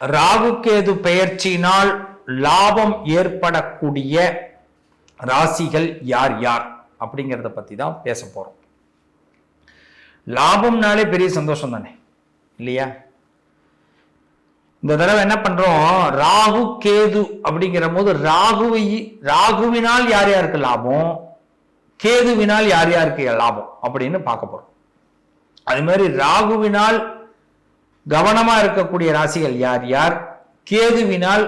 ராகு கேது பெயர்ச்சியினால் லாபம் ஏற்படக்கூடிய ராசிகள் யார் யார்? அப்படிங்கிறத பத்தி தான் பேச போறோம். லாபம்னாலே பெரிய சந்தோஷம் தானே இல்லையா? இந்த தடவை என்ன பண்றோம்? ராகு கேது அப்படிங்கிற போது ராகுவை ராகுவினால் யார் யாருக்கு லாபம்? கேதுவினால் யார் யாருக்கு லாபம்? அப்படின்னு பார்க்க போறோம். அது மாதிரி ராகுவினால் கவனமாக இருக்கக்கூடிய ராசிகள் யார் யார்? கேதுவினால்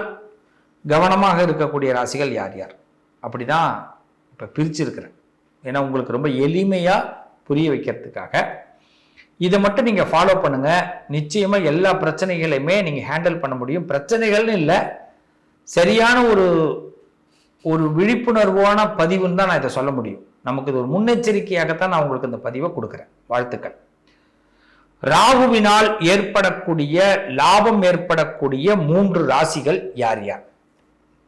கவனமாக இருக்கக்கூடிய ராசிகள் யார் யார்? அப்படிதான் இப்போ பிரிச்சிருக்கிறேன். ஏன்னா உங்களுக்கு ரொம்ப எளிமையாக புரிய வைக்கிறதுக்காக. இதை மட்டும் நீங்கள் ஃபாலோ பண்ணுங்கள் நிச்சயமாக எல்லா பிரச்சனைகளையுமே நீங்கள் ஹேண்டில் பண்ண முடியும். பிரச்சனைகள்னு இல்லை சரியான ஒரு ஒரு விழிப்புணர்வான பதிவுன்னு தான் நான் இதை சொல்ல முடியும். நமக்கு இது ஒரு முன்னெச்சரிக்கையாகத்தான் நான் உங்களுக்கு இந்த பதிவை கொடுக்குறேன். வாழ்த்துக்கள். ராகுவினால் ஏற்படக்கூடிய லாபம் ஏற்படக்கூடிய மூன்று ராசிகள் யார் யார்?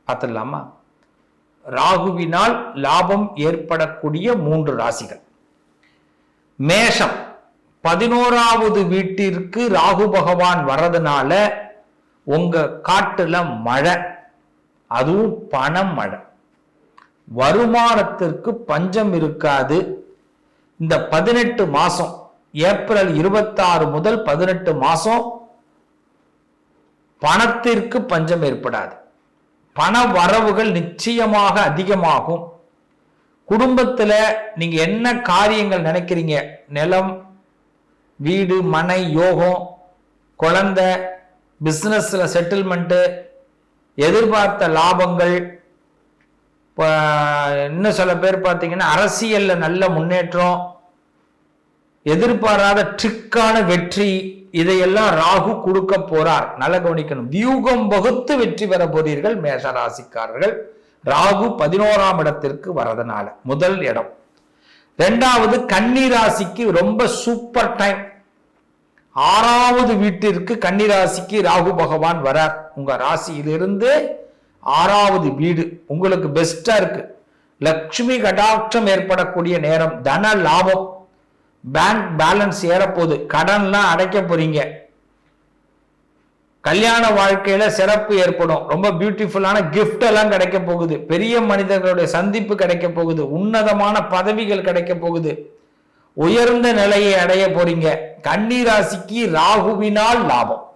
பார்த்துடலாமா? ராகுவினால் லாபம் ஏற்படக்கூடிய மூன்று ராசிகள். மேஷம் பதினோராவது வீட்டிற்கு ராகு பகவான் வர்றதுனால உங்க காட்டுல மழை அதுவும் பணம் மழை. வருமானத்திற்கு பஞ்சம் இருக்காது. இந்த பதினெட்டு மாசம் ஏப்ரல் இருபத்தாறு முதல் பதினெட்டு மாசம் பணத்திற்கு பஞ்சம் ஏற்படாது. பண வரவுகள் நிச்சயமாக அதிகமாகும். குடும்பத்தில் நீங்க என்ன காரியங்கள் நினைக்கிறீங்க? நிலம் வீடு மனை யோகம் குழந்தை பிஸ்னஸில் செட்டில்மெண்ட்டு எதிர்பார்த்த லாபங்கள் இப்போ இன்னும் சில பேர் பார்த்தீங்கன்னா அரசியலில் நல்ல முன்னேற்றம் எதிர்பாராத ட்ரிக்கான வெற்றி இதையெல்லாம் ராகு கொடுக்க போறார். நல்ல கவனிக்கணும். வியூகம் வகுத்து வெற்றி பெற போறீர்கள் மேஷ ராசிக்காரர்கள் ராகு பதினோராம் இடத்திற்கு வரதுனால முதல் இடம். ரெண்டாவது கன்னி ராசிக்கு ரொம்ப சூப்பர் டைம் ஆறாவது வீட்டிற்கு கன்னி ராசிக்கு ராகு பகவான் வரார். உங்க ராசியிலிருந்து ஆறாவது வீடு உங்களுக்கு பெஸ்டா இருக்கு. லக்ஷ்மி கடாட்சம் ஏற்படக்கூடிய நேரம். தன லாபம். பேங்க் பேலன்ஸ் ஏறப்போகுது. கடன்லாம் அடைக்க போறீங்க. கல்யாண வாழ்க்கையில சிறப்பு ஏற்படும். ரொம்ப பியூட்டிஃபுல்லான கிஃப்ட் எல்லாம் கிடைக்க போகுது. பெரிய மனிதர்களுடைய சந்திப்பு கிடைக்க போகுது. உன்னதமான பதவிகள் கிடைக்க போகுது. உயர்ந்த நிலையை அடைய போறீங்க. கன்னி ராசிக்கு ராகுவினால் லாபம்.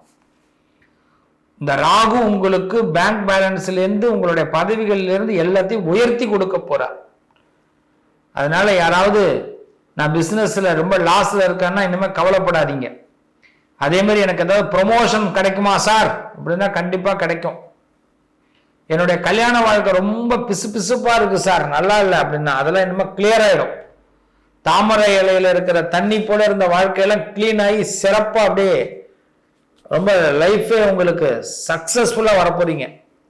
இந்த ராகு உங்களுக்கு பேங்க் பேலன்ஸ்ல இருந்து உங்களுடைய பதவிகள்ல இருந்து எல்லாத்தையும் உயர்த்தி கொடுக்க போறார். அதனால யாராவது நான் பிஸ்னஸில் ரொம்ப லாஸில் இருக்கேன்னா இனிமேல் கவலைப்படாதீங்க. அதே மாதிரி எனக்கு ஏதாவது ப்ரொமோஷன் கிடைக்குமா சார் அப்படின்னா கண்டிப்பாக கிடைக்கும். என்னுடைய கல்யாண வாழ்க்கை ரொம்ப பிசு பிசுப்பாக இருக்குது சார் நல்லா இல்லை அப்படின்னா அதெல்லாம் இனிமேல் கிளியர் ஆகிடும் தாமரை இலையில் இருக்கிற தண்ணி போல இருந்த வாழ்க்கையெல்லாம் க்ளீன் ஆகி சிறப்பாக அப்படியே ரொம்ப லைஃபே உங்களுக்கு சக்ஸஸ்ஃபுல்லாக வரப்போறீங்க.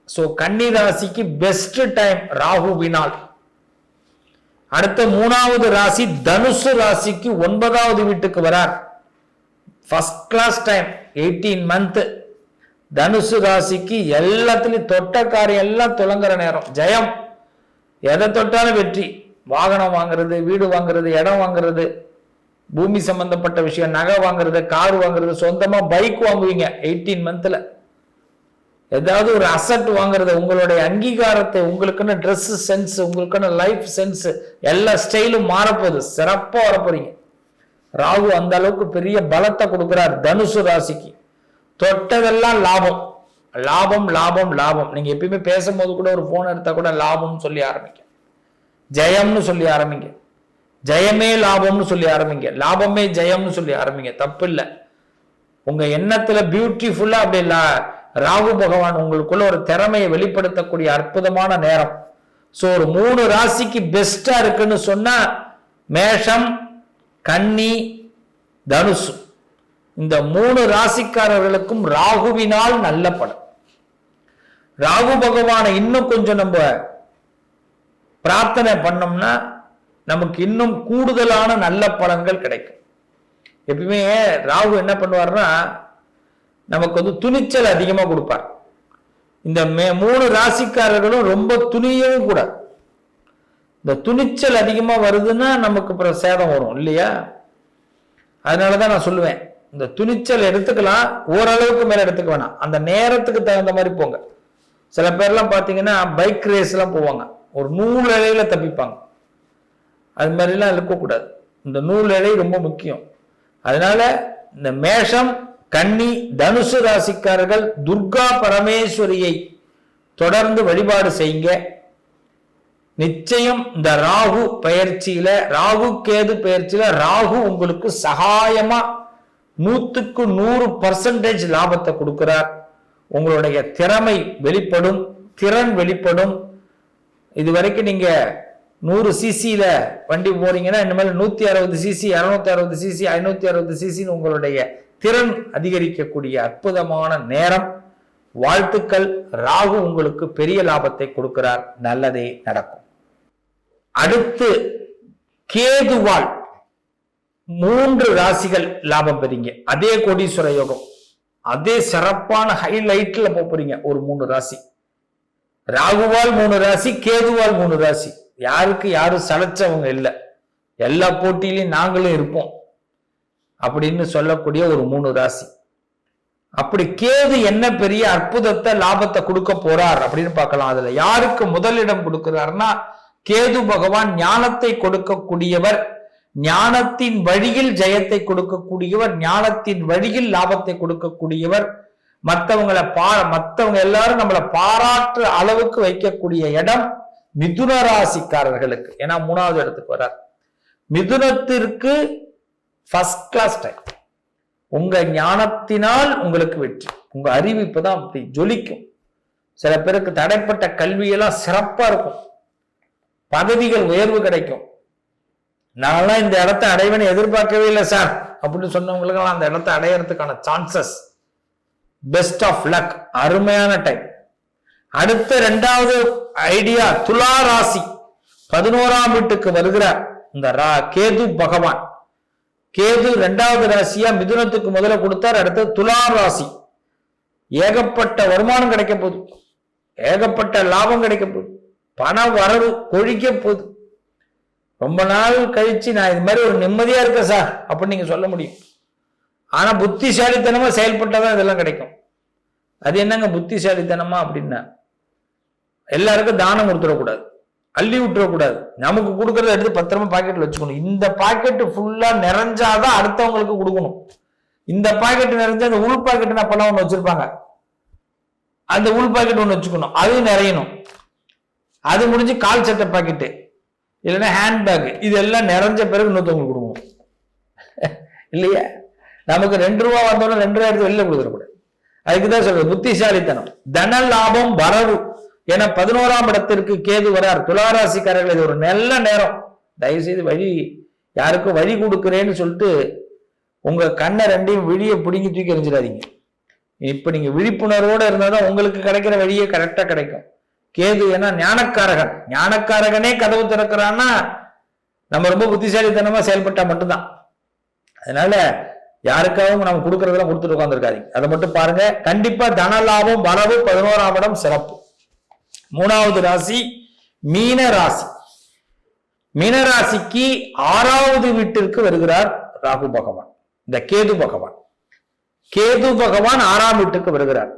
ஸோ கன்னி ராசிக்கு பெஸ்ட் டைம் ராகு வினால் அடுத்த மூணாவது ராசி தனுசு ராசிக்கு ஒன்பதாவது வீட்டுக்கு வரார். First class time eighteen month தனுசு ராசிக்கு எல்லாத்துலேயும் தொட்ட காரியம் எல்லாம் துளங்குற நேரம். ஜெயம். எதை தொட்டாலும் வெற்றி. வாகனம் வாங்குறது வீடு வாங்குறது இடம் வாங்குறது பூமி சம்பந்தப்பட்ட விஷயம் நகை வாங்குறது கார் வாங்குறது சொந்தமா பைக் வாங்குவீங்க. எயிட்டீன் மந்த்ல ஏதாவது ஒரு அசட் வாங்குறது உங்களுடைய அங்கீகாரத்தை உங்களுக்குன்னு ட்ரெஸ் சென்ஸ் உங்களுக்குன்னு லைஃப் சென்ஸ் எல்லா ஸ்டைலும் மாறப்போகுது. சிறப்பாக வரப்போறீங்க. ராகு அந்த அளவுக்கு பெரிய பலத்தை கொடுக்குறார் தனுசு ராசிக்கு. தொட்டதெல்லாம் லாபம். லாபம் லாபம் லாபம். நீங்கள் எப்பயுமே பேசும்போது கூட ஒரு ஃபோன் எடுத்தால் கூட லாபம்னு சொல்லி ஆரம்பிங்க. ஜெயம்னு சொல்லி ஆரம்பிங்க. ஜெயமே லாபம்னு சொல்லி ஆரம்பிங்க. லாபமே ஜெயம்னு சொல்லி ஆரம்பிங்க. தப்பு இல்லை. உங்கள் எண்ணத்தில் பியூட்டிஃபுல்லாக அப்படி இல்லை ராகு பகவான் உங்களுக்குள்ள ஒரு திறமையை வெளிப்படுத்தக்கூடிய அற்புதமான நேரம். ஸோ ஒரு மூணு ராசிக்கு பெஸ்டா இருக்குன்னு சொன்னா மேஷம் கன்னி தனுசு. இந்த மூணு ராசிக்காரர்களுக்கும் ராகுவினால் நல்ல படம் ராகு பகவானை இன்னும் கொஞ்சம் நம்ம பிரார்த்தனை பண்ணோம்னா நமக்கு இன்னும் கூடுதலான நல்ல பலன்கள் கிடைக்கும். எப்பயுமே ராகு என்ன பண்ணுவார்னா நமக்கு வந்து துணிச்சல் அதிகமாக கொடுப்பார். இந்த மே மூணு ராசிக்காரர்களும் ரொம்ப துணியவும் கூட. இந்த துணிச்சல் அதிகமாக வருதுன்னா நமக்கு அப்புறம் சேதம் வரும் இல்லையா? அதனால தான் நான் சொல்லுவேன் இந்த துணிச்சல் எடுத்துக்கலாம் ஓரளவுக்கு மேலே எடுத்துக்க வேணாம். அந்த நேரத்துக்கு தகுந்த மாதிரி போங்க. சில பேர்லாம் பார்த்தீங்கன்னா பைக் ரேஸ்லாம் போவாங்க. ஒரு நூல் இலையில தப்பிப்பாங்க. அது மாதிரிலாம் இருக்கக்கூடாது. இந்த நூல் இலை ரொம்ப முக்கியம். அதனால இந்த மேஷம் கன்னி தனுசு ராசிக்காரர்கள் துர்கா பரமேஸ்வரியை தொடர்ந்து வழிபாடு செய்யுங்க. நிச்சயம் இந்த ராகு பயிற்சியில ராகு கேது பயிற்சியில ராகு உங்களுக்கு சகாயமா நூத்துக்கு நூறு பர்சன்டேஜ் லாபத்தை கொடுக்கிறார். உங்களுடைய திறமை வெளிப்படும் திறன் வெளிப்படும். இது வரைக்கும் நீங்க நூறு சிசியில வண்டி போறீங்கன்னா இனிமேல் நூத்தி அறுபது சிசி இரநூத்தி அறுபது சிசி ஐநூத்தி அறுபது சிசின்னு உங்களுடைய திறன் அதிகரிக்கக்கூடிய அற்புதமான நேரம். வாழ்த்துக்கள். ராகு உங்களுக்கு பெரிய லாபத்தை கொடுக்கிறார். நல்லதே நடக்கும். அடுத்து கேதுவால் மூன்று ராசிகள் லாபம் பெறீங்க. அதே கோடீஸ்வர யோகம். அதே சிறப்பான ஹைலைட்ல போறீங்க. ஒரு மூணு ராசி. ராகுவால் மூணு ராசி கேதுவால் மூணு ராசி. யாருக்கு யாரும் சளைச்சவங்க இல்லை. எல்லா போட்டியிலையும் நாங்களும் இருப்போம். அப்படின்னு சொல்லக்கூடிய ஒரு மூணு ராசி. அப்படி கேது என்ன பெரிய அற்புதத்தை லாபத்தை கொடுக்க போறார் அப்படின்னு பார்க்கலாம். அதுல யாருக்கு முதலிடம் கொடுக்கிறார்னா கேது பகவான் ஞானத்தை கொடுக்கக்கூடியவர் ஞானத்தின் வழியில் ஜெயத்தை கொடுக்கக்கூடியவர் ஞானத்தின் வழியில் லாபத்தை கொடுக்கக்கூடியவர் மற்றவங்களை பா மற்றவங்க எல்லாரும் நம்மளை பாராட்டுற அளவுக்கு வைக்கக்கூடிய இடம் மிதுன ராசிக்காரர்களுக்கு. ஏன்னா மூணாவது இடத்துக்கு வர்றார். மிதுனத்திற்கு ஃபர்ஸ்ட் கிளாஸ் டைம் உங்க ஞானத்தினால் உங்களுக்கு வெற்றி. உங்க அறிவு இப்பதான் அப்படி ஜொலிக்கும். சில பேருக்கு தடைப்பட்ட கல்வியெல்லாம் சிறப்பா இருக்கும். பதவிகள் உயர்வு கிடைக்கும். நான்லாம் இந்த இடத்த அடைவேன்னு எதிர்பார்க்கவே இல்லை சார் அப்படின்னு சொன்னவங்களுக்கெல்லாம் அந்த இடத்த அடையறதுக்கான சான்சஸ் பெஸ்ட் ஆஃப் லக் அருமையான டைம் அடுத்த ரெண்டாவது ஐடியா துலா ராசி பதினோராம் வீட்டுக்கு வருகிற இந்த ரா கேது பகவான். கேது ரெண்டாவது ராசியா மிதுனத்துக்கு முதல்ல கொடுத்தார் அடுத்து துலா ராசி. ஏகப்பட்ட வருமானம் கிடைக்க போகுது. ஏகப்பட்ட லாபம் கிடைக்க போகுது. பண வரவு கொழிக்க போகுது. ரொம்ப நாள் கழிச்சு நான் இது மாதிரி ஒரு நிம்மதியா இருக்கேன் சார் அப்படின்னு நீங்க சொல்ல முடியும். ஆனா புத்திசாலித்தனமா செயல்பட்டாதான் இதெல்லாம் கிடைக்கும். அது என்னங்க புத்திசாலித்தனமா அப்படின்னா? எல்லாருக்கும் தானம் கொடுத்துடக்கூடாது அள்ளி விட்டுறக்கூடாது நமக்கு கொடுக்கறத எடுத்து பத்திரமா பாக்கெட்ல வச்சுக்கணும். இந்த பாக்கெட் ஃபுல்லா நிறைஞ்சாதான் அடுத்தவங்களுக்கு கொடுக்கணும். இந்த பாக்கெட் நிறைஞ்சா அந்த உள் பாக்கெட் அப்பெல்லாம் ஒன்று வச்சிருப்பாங்க? அந்த உள் பாக்கெட் ஒன்று வச்சுக்கணும். அதுவும் நிறையணும். அது முடிஞ்சு கால் சட்டை பாக்கெட்டு இல்லைன்னா ஹேண்ட்பேக் இதெல்லாம் நிறைஞ்ச பிறகு இன்னொருத்தவங்களுக்கு கொடுக்கணும். இல்லையா? நமக்கு ரெண்டு ரூபா வந்தோன்னா ரெண்டு ரூபா எடுத்து வெளில கொடுத்துடக்கூடாது. அதுக்கு தான் சொல்றது புத்திசாலித்தனம். தன லாபம் வரவு. ஏன்னா பதினோராம் இடத்திற்கு கேது வரார். துளாராசிக்காரர்கள் இது ஒரு நல்ல நேரம். தயவு செய்து வழி யாருக்கும் வழி கொடுக்குறேன்னு சொல்லிட்டு உங்க கண்ணை ரெண்டையும் விழியை பிடுங்கி தூக்கி எறிஞ்சிடாதீங்க. இப்ப நீங்க விழிப்புணர்வோட இருந்தாதான் உங்களுக்கு கிடைக்கிற வழியே கரெக்டா கிடைக்கும். கேது ஏன்னா ஞானக்காரகன். ஞானக்காரகனே கதவு திறக்கிறான்னா நம்ம ரொம்ப புத்திசாலித்தனமா செயல்பட்டா மட்டும்தான். அதனால யாருக்காகவும் நம்ம கொடுக்கறதெல்லாம் கொடுத்துட்டு உட்காந்துருக்காதீங்க அதை மட்டும் பாருங்க. கண்டிப்பா தன லாபம் வரவு பதினோராம் இடம் சிறப்பு. மூணாவது ராசி மீன ராசி. மீனராசிக்கு ஆறாவது வீட்டிற்கு வருகிறார் ராகு பகவான். இந்த கேது பகவான். கேது பகவான் ஆறாம் வீட்டுக்கு வருகிறார்.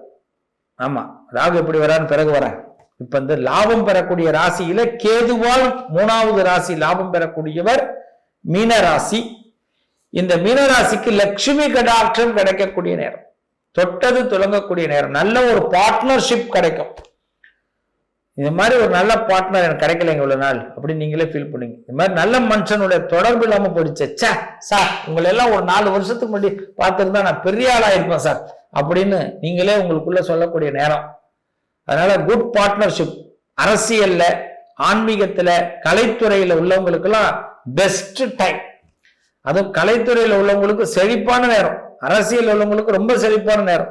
ஆமா ராகு எப்படி வரான்னு பிறகு வரேன். இப்ப இந்த லாபம் பெறக்கூடிய ராசியில கேதுவால் மூணாவது ராசி லாபம் பெறக்கூடியவர் மீன ராசி. இந்த மீனராசிக்கு லட்சுமி கடாட்சம் கிடைக்கக்கூடிய நேரம். தொட்டது துளங்கக்கூடிய நேரம். நல்ல ஒரு பார்ட்னர்ஷிப் கிடைக்கும். இது மாதிரி ஒரு நல்ல பார்ட்னர் எனக்கு கிடைக்கல இவ்வளோ நாள் அப்படின்னு நீங்களே ஃபீல் பண்ணுங்க. இது மாதிரி நல்ல மனுஷனுடைய தொடர்பு இல்லாமல் போயிடுச்சு. சே சார் உங்களை எல்லாம் ஒரு நாலு வருஷத்துக்கு முன்னாடி பார்த்துருந்தா நான் பெரிய ஆளாக இருப்பேன் சார் அப்படின்னு நீங்களே உங்களுக்குள்ள சொல்லக்கூடிய நேரம். அதனால குட் பார்ட்னர்ஷிப் அரசியல்ல ஆன்மீகத்துல கலைத்துறையில உள்ளவங்களுக்கெல்லாம் பெஸ்ட் டைம் அதுவும் கலைத்துறையில உள்ளவங்களுக்கு செழிப்பான நேரம். அரசியல் உள்ளவங்களுக்கு ரொம்ப செழிப்பான நேரம்.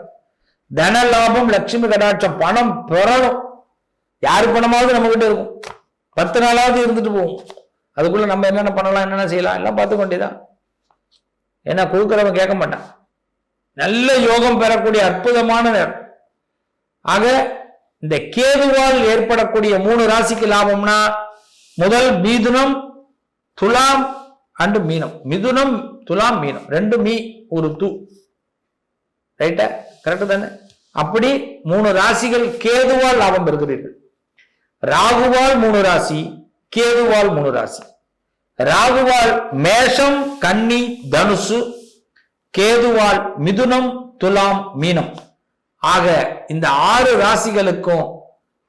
தன லாபம் லட்சுமி கடாட்சம் பணம் பெறணும் யார் பணமாவது நம்ம கிட்ட இருக்கும். பத்து நாளாவது இருந்துட்டு போகும். அதுக்குள்ள நம்ம என்னென்ன பண்ணலாம் என்னென்ன செய்யலாம் எல்லாம் பார்த்துக்க வேண்டியதான் ஏன்னா கொடுக்குறவன் கேட்க மாட்டான். நல்ல யோகம் பெறக்கூடிய அற்புதமான நேரம். ஆக இந்த கேதுவால் ஏற்படக்கூடிய மூணு ராசிக்கு லாபம்னா முதல் மீதுனம் துலாம் அண்டு மீனம். மிதுனம் துலாம் மீனம். ரெண்டு மீ ஒரு து. ரைட்டா கரெக்டு தானே? அப்படி மூணு ராசிகள் கேதுவால் லாபம் பெறுகிறீர்கள். ராகுவால் மூணு ராசி கேதுவால் மூணு ராசி. ராகுவால் மேஷம் கன்னி தனுசு கேதுவால் மிதுனம் துலாம் மீனம். ஆக இந்த ஆறு ராசிகளுக்கும்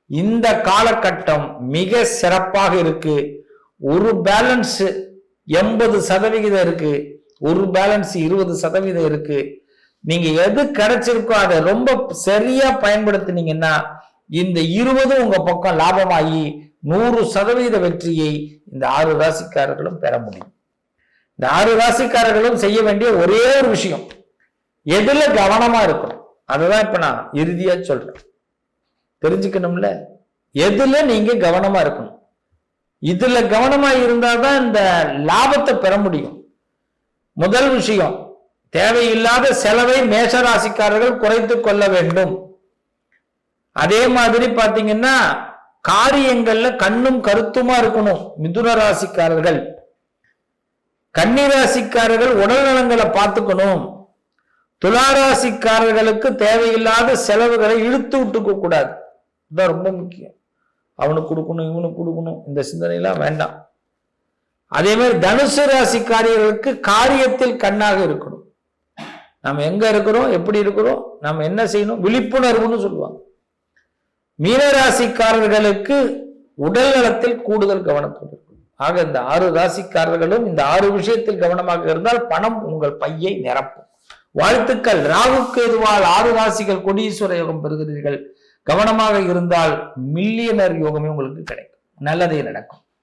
இந்த காலகட்டம் மிக சிறப்பாக இருக்கு. ஒரு பேலன்ஸ் எண்பது சதவிகிதம் இருக்கு. ஒரு பேலன்ஸ் இருபது சதவீதம் இருக்கு. நீங்க எது கிடைச்சிருக்கோ அதை ரொம்ப சரியா பயன்படுத்தினீங்கன்னா இந்த இருபது உங்க பக்கம் லாபமாகி நூறு சதவீத வெற்றியை இந்த ஆறு ராசிக்காரர்களும் பெற முடியும். இந்த ஆறு ராசிக்காரர்களும் செய்ய வேண்டிய ஒரே ஒரு விஷயம். எதுல கவனமா இருக்கணும்? அதுதான் இப்ப நான் இறுதியா சொல்றேன். தெரிஞ்சுக்கணும்ல? எதுல நீங்க கவனமா இருக்கணும்? இதுல கவனமா இருந்தாதான் இந்த லாபத்தை பெற முடியும். முதல் விஷயம் தேவையில்லாத செலவை மேஷராசிக்காரர்கள் குறைத்து கொள்ள வேண்டும். அதே மாதிரி பாத்தீங்கன்னா காரியங்கள்ல கண்ணும் கருத்துமா இருக்கணும் மிதுன ராசிக்காரர்கள். கன்னிராசிக்காரர்கள் உடல் நலங்களை பார்த்துக்கணும். துளாராசிக்காரர்களுக்கு தேவையில்லாத செலவுகளை இழுத்து விட்டுக்க கூடாது. இதுதான் ரொம்ப முக்கியம். அவனுக்கு கொடுக்கணும் இவனுக்கு கொடுக்கணும் இந்த சிந்தனைலாம் வேண்டாம். அதே மாதிரி தனுசு ராசிக்காரர்களுக்கு காரியத்தில் கண்ணாக இருக்கணும். நம்ம எங்க இருக்கிறோம் எப்படி இருக்கிறோம் நம்ம என்ன செய்யணும் விழிப்புணர்வுன்னு சொல்லுவாங்க. மீனராசிக்காரர்களுக்கு உடல் நலத்தில் கூடுதல் கவனம் இருக்கும் ஆக இந்த ஆறு ராசிக்காரர்களும் இந்த ஆறு விஷயத்தில் கவனமாக இருந்தால் பணம் உங்கள் பையை நிரப்பும். வாழ்த்துக்கள். ராகுக்கு எதுவால் ஆறு ராசிகள் கொடீஸ்வர யோகம் பெறுகிறீர்கள். கவனமாக இருந்தால் மில்லியனர் யோகமே உங்களுக்கு கிடைக்கும். நல்லதே நடக்கும்.